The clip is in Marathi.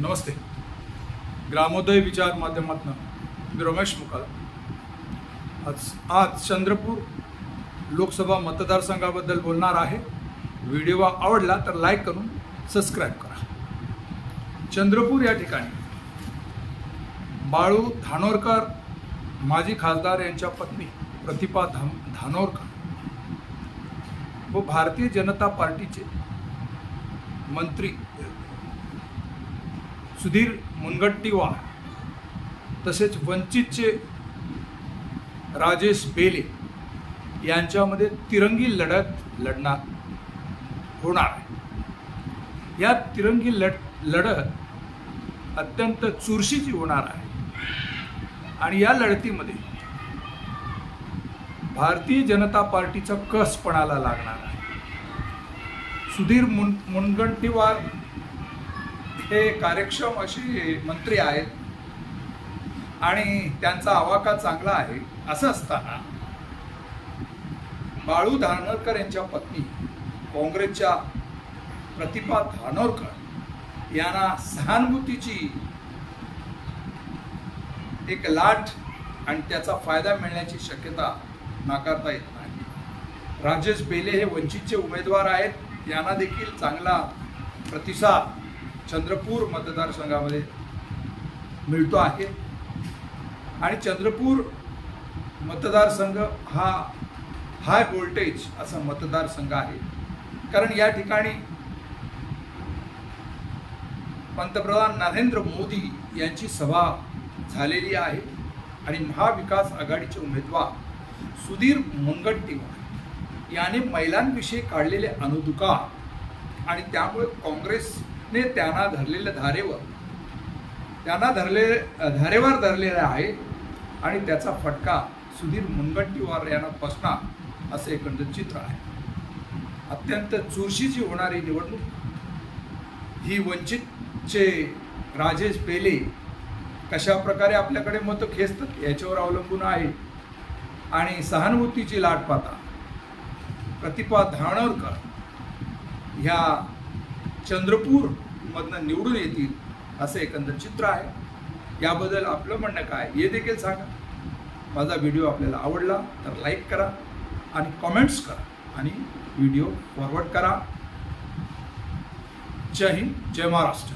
नमस्ते. ग्रामोदय विचार माध्यमातून मी रमेश मुकाल. आज आज चंद्रपूर लोकसभा मतदारसंघाबद्दल बोलणार आहे. व्हिडिओ आवडला तर लाईक करून सबस्क्राईब करा. चंद्रपूर या ठिकाणी बाळू धानोरकर माजी खासदार यांच्या पत्नी प्रतिभा धाम धानोरकर व भारतीय जनता पार्टीचे मंत्री सुधीर मुनगट्टीवार तसेच वंचितचे राजेश बेले यांच्यामध्ये तिरंगी लढत लढणार होणार आहे. या तिरंगी लढ लढत अत्यंत चुरशीची होणार आहे. आणि या लढतीमध्ये भारतीय जनता पार्टीचा कस पणाला लागणार आहे. सुधीर मुन मुनगंटीवार हे कार्यक्षम अशी मंत्री आहेत. आणि त्यांचा आवाका चांगला आहे. असं असताना बाळू धानोरकर यांच्या पत्नी काँग्रेसच्या प्रतिभा धानोरकर यांना सहानुभूतीची एक लाट आणि त्याचा फायदा मिळण्याची शक्यता नाकारता येत नाही. राजेश बेले हे वंचितचे उमेदवार आहेत. यांना देखील चांगला प्रतिसाद चंद्रपूर मतदारसंघामध्ये मिळतो आहे. आणि चंद्रपूर मतदारसंघ हा हाय व्होल्टेज असा मतदारसंघ आहे. कारण या ठिकाणी पंतप्रधान नरेंद्र मोदी यांची सभा झालेली आहे. आणि महाविकास आघाडीचे उमेदवार सुधीर मुनगंटीवार याने महिलांविषयी काढलेले अनुदुका आणि त्यामुळे काँग्रेस ने त्यांना धरलेल्या धारेवर त्यांना धरले धारेवर धरलेला आहे आणि त्याचा फटका सुधीर मुनगंटीवार यांना बसणार असे एकंदर चित्र आहे. अत्यंत चुरशीची होणारी निवडणूक. ही वंचितचे राजेश पेले कशा प्रकारे आपल्याकडे मतं खेचतात याच्यावर अवलंबून आहे. आणि सहानुभूतीची लाट पाहता प्रतिभा धानोरकर ह्या चंद्रपूरमधनं निवडून येतील असं एकंदर चित्र आहे. याबद्दल आपलं म्हणणं काय हे देखील सांगा. माझा व्हिडिओ आपल्याला आवडला तर लाईक करा आणि कॉमेंट्स करा आणि व्हिडिओ फॉरवर्ड करा. जय हिंद जय महाराष्ट्र.